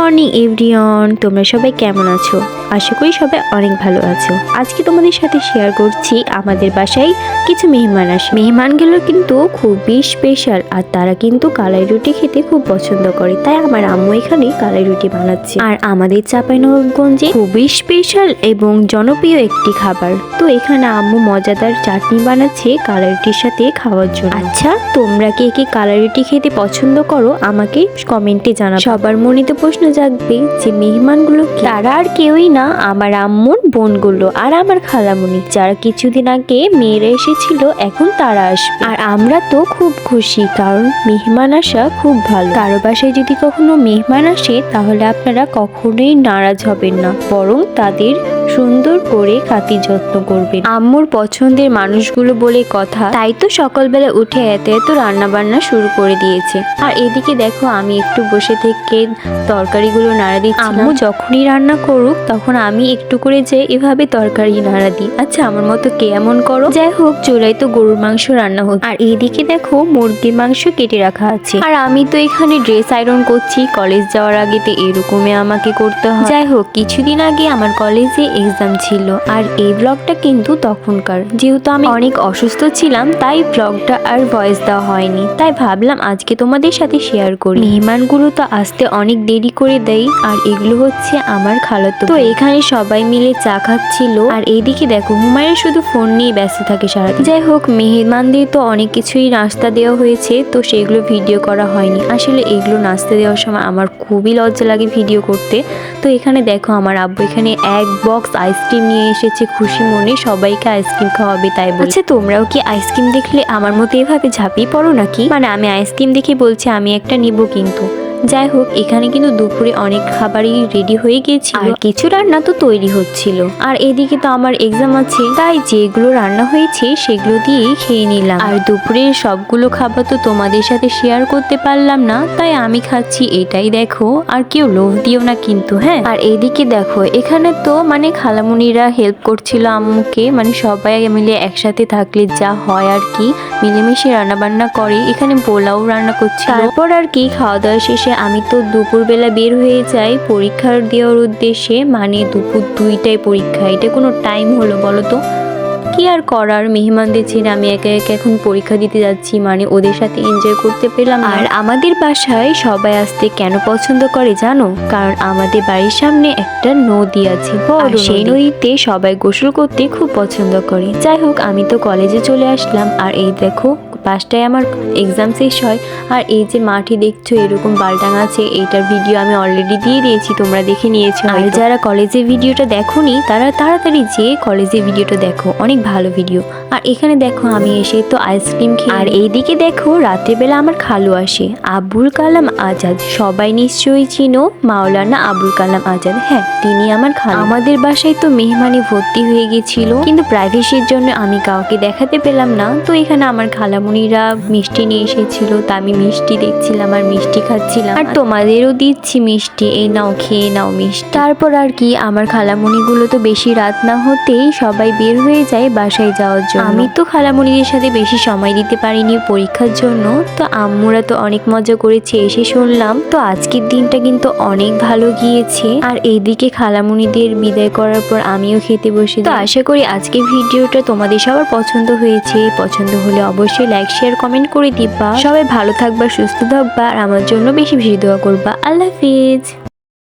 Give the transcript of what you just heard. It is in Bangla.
মর্নিং এভরিওয়ান তোমরা সবাই কেমন আছো? আশা করি সবাই অনেক ভালো আছো। আজকে তোমাদের সাথে শেয়ার করছি আমাদের বাসায় কিছু মেহমান আসে। মেহমানগুলো কিন্তু খুবই স্পেশাল আর তারা কিন্তু কালাই রুটি খেতে খুব পছন্দ করে। তাই আমার আম্মু এখানে কালাই রুটি বানাচ্ছে। আর আমাদের চাঁপাইনবাবগঞ্জে খুবই স্পেশাল এবং জনপ্রিয় একটি খাবার। তো এখানে আম্মু মজাদার চাটনি বানাচ্ছে কালাই রুটির সাথে খাওয়ার জন্য। আচ্ছা তোমরা কে কে কালাই রুটি খেতে পছন্দ করো আমাকে কমেন্টে জানাও সবার মনে তো প্রশ্ন জাগবে যে মেহমানগুলো তারা আর কেউই না, আমার আম্মুর বোনগুলো আর আমার খালামুনি, যারা কিছুদিন আগে মেয়েরা এসেছিল, এখন তারা আসবে। আর আমরা তো খুব খুশি, কারণ মেহমান আসা খুব ভালো। কারও বাসায় যদি কখনো মেহমান আসে, তাহলে আপনারা কখনোই নারাজ হবেন না, বরং তাদের সুন্দর করে খাতির যত্ন করবেন আম্মুর পছন্দের মানুষগুলো বলে কথা তাই তো সকালবেলা উঠে এত এত রান্না বান্না শুরু করে দিয়েছে। আর এদিকে দেখো আমি একটু বসে থেকে তরকারিগুলো নাড়া দিচ্ছি আম্মু যখনই রান্না করুক তখন আমি একটু করে যে এভাবে তরকারি নাড়া দিই। আচ্ছা আমার মতো কে এমন করো? যাই হোক চুলায় তো গরুর মাংস রান্না হচ্ছে। আর এইদিকে দেখো মুরগির মাংস কেটে রাখা আছে। আর আমি তো এখানে ড্রেস আয়রন করছি কলেজ যাওয়ার আগে তো এরকমই আমাকে করতে হয়। যাই হোক কিছুদিন আগে আমার কলেজে এক্সাম ছিল। আর এই ব্লগটা কিন্তু তখনকার। যেহেতু আমি অনেক অসুস্থ ছিলাম, তাই ব্লগটা আর ভয়েস দেওয়া হয়নি। তাই ভাবলাম আজকে তোমাদের সাথে শেয়ার করি। মেহমানগুলো তো আসতে অনেক দেরি করে দেয়, আর এগুলো হচ্ছে আমার খালাতো তো এখানে সবাই মিলে চা খাচ্ছিল। আর এইদিকে দেখো হুমায়ুন শুধু ফোন নিয়ে ব্যস্ত থাকে সারাদিন। যাই হোক, মেহমানদের তো অনেক কিছুই নাস্তা দেওয়া হয়েছে, তো সেগুলো ভিডিও করা হয়নি। আসলে এগুলো নাস্তা দেওয়ার সময় আমার খুবই লজ্জা লাগে ভিডিও করতে। তো এখানে দেখো, আমার আব্বু এখানে এক বক্স আইসক্রিম নিয়ে এসেছে খুশি মনে সবাইকে আইসক্রিম খাওয়াবে তাই বলে আচ্ছা তোমরাও কি আইসক্রিম দেখলে আমার মতো এভাবে ঝাঁপিয়ে পড়ো নাকি? মানে আমি আইসক্রিম দেখে বলছি আমি একটা নিব কিন্তু। যাই হোক এখানে কিন্তু দুপুরে অনেক খাবারই রেডি হয়ে গিয়েছিল। আর কিছু রান্না তো তৈরি হচ্ছিল। আর এদিকে তো আমার এক্সাম আছে তাই যেগুলো রান্না হয়েছে সেগুলো দিয়েই খেয়ে নিলাম। আর দুপুরের সবগুলো খাবার তো তোমাদের সাথে শেয়ার করতে পারলাম না তাই আমি খাচ্ছি এটাই দেখো। আর কেউ লোভ দিও না কিন্তু হ্যাঁ? আর এদিকে দেখো এখানে তো মানে খালামুনিরা হেল্প করছিল আম্মুকে মানে সবাই মিলে একসাথে থাকলে যা হয় আর কি মিলেমিশে রান্না বান্না করে। এখানে পোলাও রান্না করছিল। তারপর আর কি খাওয়া দাওয়া শেষে আমি তো দুপুরবেলা বের হয়ে যাই পরীক্ষার দেওয়ার উদ্দেশ্যে মানে দুপুর দুইটায় পরীক্ষা। এটা কোনো টাইম হলো বলো তো? কি আর করার? মেহমানদের ছেড়ে আমি একে একে এখন পরীক্ষা দিতে যাচ্ছি মানে ওদের সাথে এনজয় করতে পেলাম আর আমাদের বাসায় সবাই আসতে কেন পছন্দ করে জানো? কারণ আমাদের বাড়ির সামনে একটা নদী আছে। আর সেই নদীতে সবাই গোসল করতে খুব পছন্দ করে। যাই হোক আমি তো কলেজে চলে আসলাম। আর এই দেখো পাঁচটায় আমার এক্সাম শেষ হয়। আর এই যে মাটি দেখছ এরকম বালটাং আছে এইটার ভিডিও আমি অলরেডি দিয়ে দিয়েছি তোমরা দেখে নিয়েছো আর যারা কলেজে ভিডিওটা দেখোনি তারা তাড়াতাড়ি যেয়ে কলেজে ভিডিওটা দেখো অনেক ভালো ভিডিও আর এখানে দেখো আমি এসে তো আইসক্রিম খেয়ে আর এইদিকে দেখো রাত্রেবেলা আমার খালু আসে আবুল কালাম আজাদ। সবাই নিশ্চয়ই চিনো মাওলানা আবুল কালাম আজাদ। হ্যাঁ তিনি আমার খালু। আমাদের বাসায় তো মেহমানি ভর্তি হয়ে গেছিল কিন্তু প্রাইভেসির জন্য আমি কাউকে দেখাতে পেলাম না। তো এখানে আমার খালামুনিরা মিষ্টি নিয়ে এসেছিল, তা আমি মিষ্টি দেখছিলাম আর মিষ্টি খাচ্ছিলাম। আর তোমাদেরও দিচ্ছি মিষ্টি, এই নাও, খেয়ে নাও মিষ্টি। তারপর আর কি, আমার খালামুনিগুলো তো বেশি রাত না হতেই সবাই বের হয়ে যায় বাসায় যাওয়ার জন্য। আমি তো খালামুনিদের সাথে বেশি সময় দিতে পারিনি পরীক্ষার জন্য, তো আম্মুরা তো অনেক মজা করেছে এসে শুনলাম। তো আজকের দিনটা কিন্তু অনেক ভালো গিয়েছে। আর এইদিকে খালামুনিদের বিদায় করার পর আমিও খেতে বসে তো আশা করি আজকের ভিডিওটা তোমাদের সবার পছন্দ হয়েছে। পছন্দ হলে অবশ্যই লাইক শেয়ার কমেন্ট করে দিবা। সবাই ভালো থাকবা, সুস্থ থাকবা, আর আমার জন্য বেশি বেশি দোয়া করবা। আল্লাহ হাফিজ।